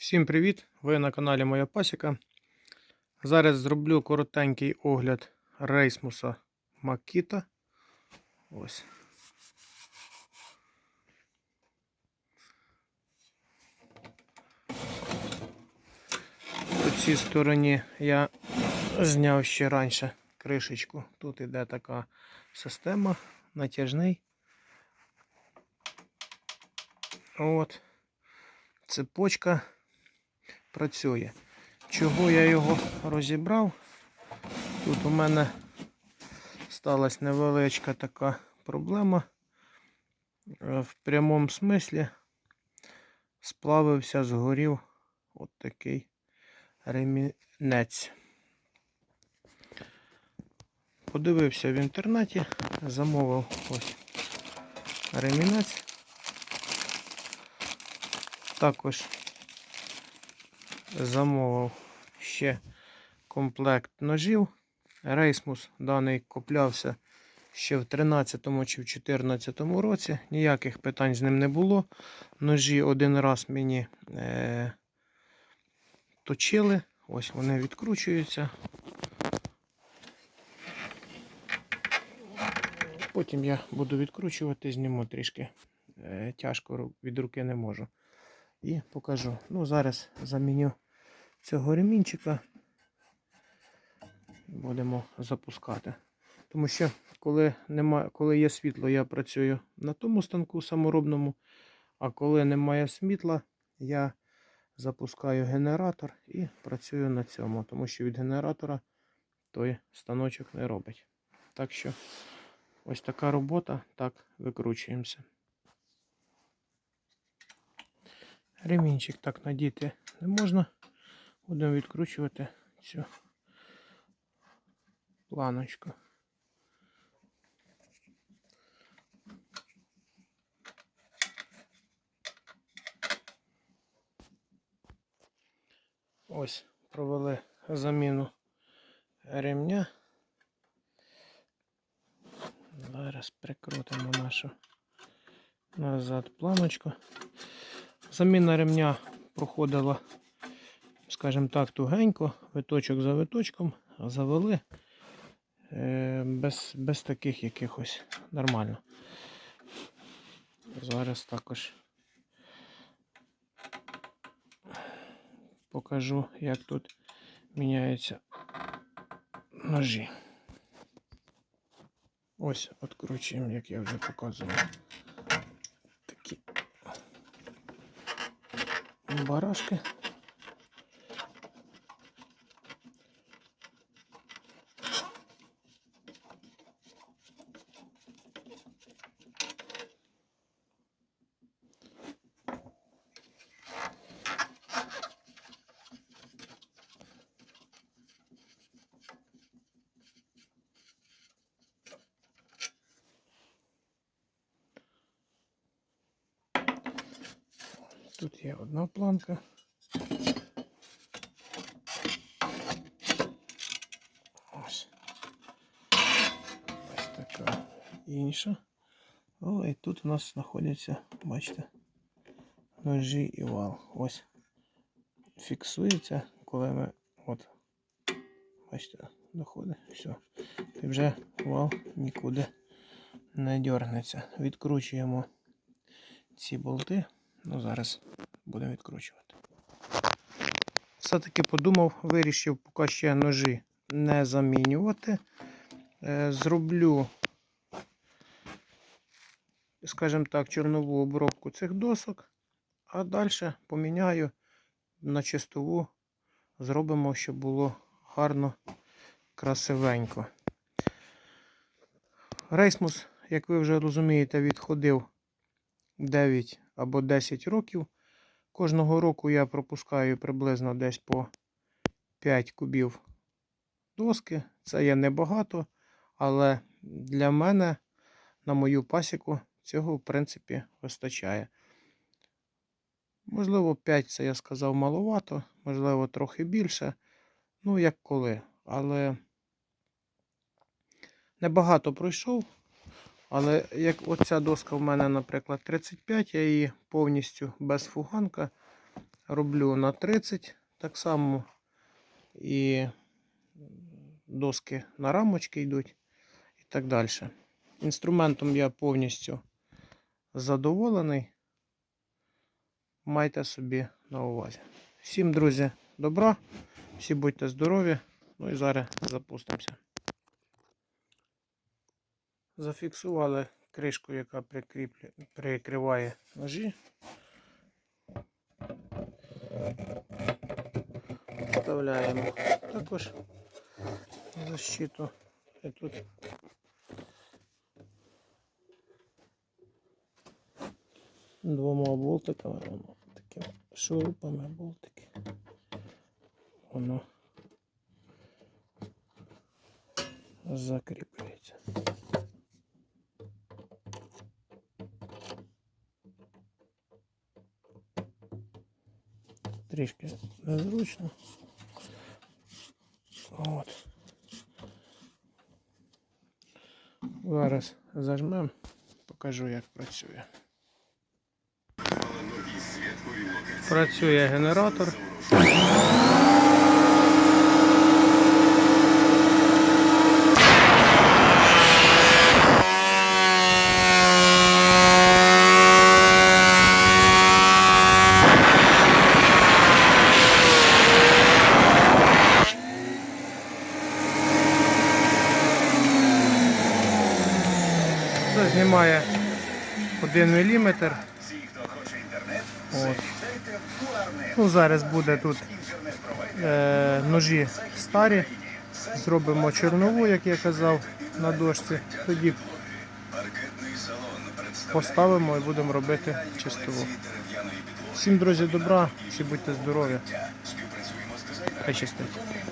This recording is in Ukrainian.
Всім привіт! Ви на каналі Моя Пасіка. Зараз зроблю коротенький огляд рейсмуса Макіта. Ось. По цій стороні я зняв ще раніше кришечку. Тут іде така система натяжний. От. Цепочка працює. Чого я його розібрав? Тут у мене сталася невеличка така проблема. Е, В прямому смислі сплавився, згорів от такий ремінець. Подивився в інтернеті, замовив ось ремінець. Також замовив ще комплект ножів. Рейсмус даний куплявся ще в 13 чи в 2014 році. Ніяких питань з ним не було. Ножі один раз мені е, точили. Ось вони відкручуються. Потім я буду відкручувати, зніму трішки. Е, тяжко від руки не можу. І покажу. Ну, зараз заміню цього ремінчика. Будемо запускати. Тому що, коли, нема, коли є світло, я працюю на тому станку саморобному, а коли немає світла, я запускаю генератор і працюю на цьому, тому що від генератора той станочок не робить. Так що ось така робота, так викручуємося. Ремінчик так надіти не можна. Будемо відкручувати цю планочку. Ось провели заміну ремня. Зараз прикрутимо нашу назад планочку. Заміна ремня проходила, скажімо так, тугенько, виточок за виточком, завели е, без, без таких якихось нормально. Зараз також покажу, як тут міняються ножі. Ось відкручуємо, як я вже показував. Барашки. Тут є одна планка. Ось. Ось така інша. О, і тут у нас знаходяться, бачите, ножі і вал. Ось. Фіксується, коли ми от, бачите, доходить, все. І вже вал нікуди не дергнеться. Відкручуємо ці болти. Ну, зараз будемо відкручувати. Все-таки подумав, вирішив поки ще ножі не замінювати. Е, Зроблю, скажімо так, чорнову обробку цих досок, а далі поміняю на чистову, зробимо, щоб було гарно, красивенько. Рейсмус, як ви вже розумієте, відходив 9 або 10 років. Кожного року я пропускаю приблизно десь по 5 кубів доски. Це є небагато, але для мене, на мою пасіку, цього, в принципі, вистачає. Можливо, 5 це я сказав маловато, можливо, трохи більше. Ну, як коли. Але небагато пройшов. Але як оця доска в мене, наприклад, 35, я її повністю без фуганка роблю на 30, так само і доски на рамочки йдуть і так далі. Інструментом я повністю задоволений. Майте собі на увазі. Всім, друзі, добра, всі будьте здорові. Ну і зараз запустимося. Зафіксували кришку, яка прикриває ножі. Вставляємо також защиту. І тут двома болтиками, воно такими шурупами болтики. Воно закріплюється. Трішки незручно. От. Зараз зажмемо, покажу, як працює. Працює генератор. Це знімає 1 мм. От. Ну, зараз буде тут е, ножі старі. Зробимо чорнову, як я казав, на дошці. Тоді поставимо і будемо робити чистову. Всім, друзі, добра, всі будьте здорові. Хай щастить.